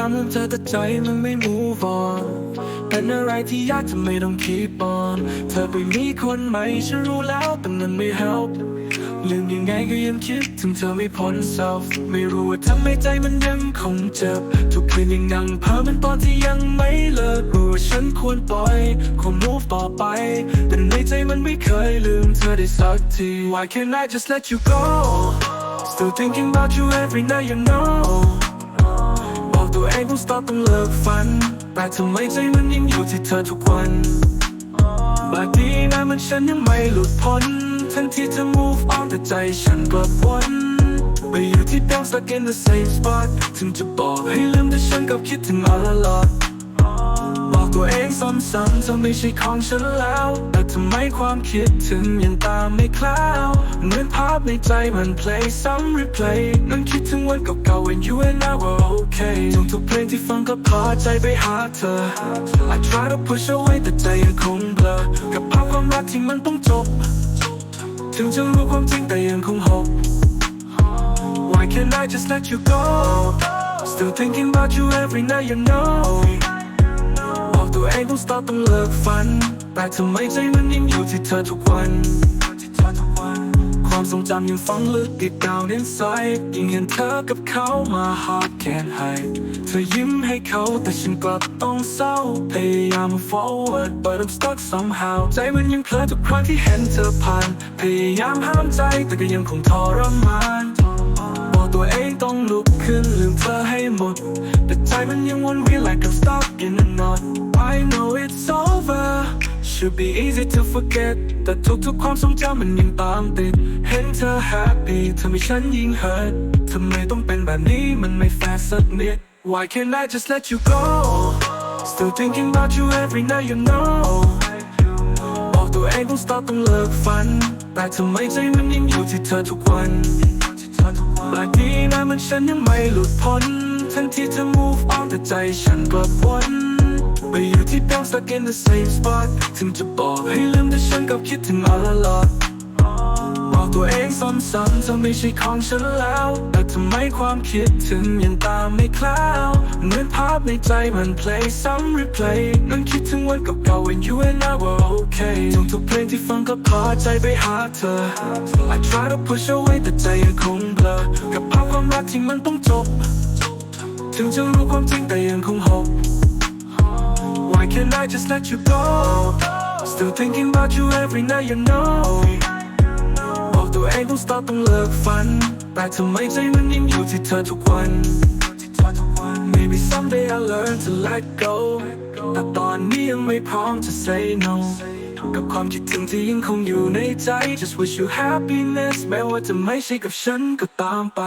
ายามลืมเธอแต่ใจมันไม่ move on เป็นอะไรที่ยากจะไม่ต้อง keep on เธอไปมีคนใหม่ฉันรู้แล้วแต่มันไม่ help ลืมยังไงก็ยังคิดถึงเธอไม่พ้น self ไม่รู้ว่าทำไมใจมันยังคงเจ็บ ทุกคืนยังนั่งเพ้อมันตอนที่ยังไม่เลิกรู้ว่าฉันควรปล่อยควร move ต่อไป แต่ในใจมันไม่เคยลืมเธอได้สักที Why can't I just let you go Still thinking about you every night you know ตัวเองต้อง stop ต้องเลิกฝัน แต่ทำไมใจมันยังอยู่ที่เธอทุกวันบางทีนะมันฉันยังไม่หลุดพ้น ทั้งที่เธอ move on แต่ใจฉันกลับวนไปอยู่ที่เดิม stuck in the same spot ถึงจะบอกให้ลืมแต่ฉันกับคิดถึง all a lot บอกตัวเองซ้ำๆเธอไม่ใช่ของฉันแล้ว แต่ทำไมความคิดถึงยังตามไม่คล้าวเหมือนภาพในใจมัน play ซ้ำ replay นั่งคิดถึงวันเก่าๆ when you and I were okay ทุกเพลงที่ฟังก็พาใจไปหาเธอ I try to push away แต่ใจยังคงเบลอกับภาพความรักที่มันต้องจบ ถึงจะรู้ความจริงแต่ยังคงหก Why can't I just let you go Still thinking about you every night you know บอกตัวเองต้อง stop ต้องเลิกฝัน แต่ทำไมใจมันยังอยู่ที่เธอทุกวัน ความทรงจำยังฝังลึกติด down inside ยิ่งเห็นเธอกับเขา my heart can't hide เธอยิ้มให้เขาแต่ฉันกลับต้องเศร้า พยายาม forward but I'm stuck somehow ใจมันยังเพลอทุกครั้งที่เห็นเธอผ่าน พยายามห้ามใจแต่ก็ยังคงทรมานบอกตัวเองต้องลุกขึ้นลืมเธอให้หมด แต่ใจมันยังวนเวียน like I'm stuck in a knot I know it's over should be easy to forget แต่ทุกๆความทรงจำมันยังตามติด เห็นเธอ happy ทำให้ฉันยิ่ง hurt ทำไมต้องเป็นแบบนี้มันไม่แฟร์สักนิด Why can't I just let you go Still thinking about you every night you know บอกตัวเองต้อง stop ต้องเลิกฝัน แต่ทำไมใจมันยังอยู่ที่เธอทุกวันบางทีนะมันฉันยังไม่หลุดพ้น ทั้งที่เธอ move on แต่ใจฉันกลับวน ไปอยู่ที่เดิม stuck in the same spot ถึงจะบอกให้ลืมแต่ฉันกับคิดถึง all a lot บอกตัวเองซ้ำๆเธอไม่ใช่ของฉันแล้ว แต่ทำไมความคิดถึงยังตามไม่คล้าวเหมือนภาพในใจมัน play ซ้ำ replay นั่งคิดถึงวันเก่าๆ when you and I were okay ทุกเพลงที่ฟังก็พาใจไปหาเธอ I try to push away แต่ใจยังคงเบลอกับภาพความรักที่มันต้องจบ ถึงจะรู้ความจริงแต่ยังคงหก Why can't I just let you go Still thinking about you every night you know บอกตัวเองต้อง stop ต้องเลิกฝัน แต่ทำไมใจมันยังอยู่ที่เธอทุกวัน Maybe someday I'll learn to let go แต่ตอนนี้ยังไม่พร้อมจะ say no กับความคิดถึงที่ยังคงอยู่ในใจ Just wish you happiness แม้ว่าจะไม่ใช่กับฉันก็ตามไป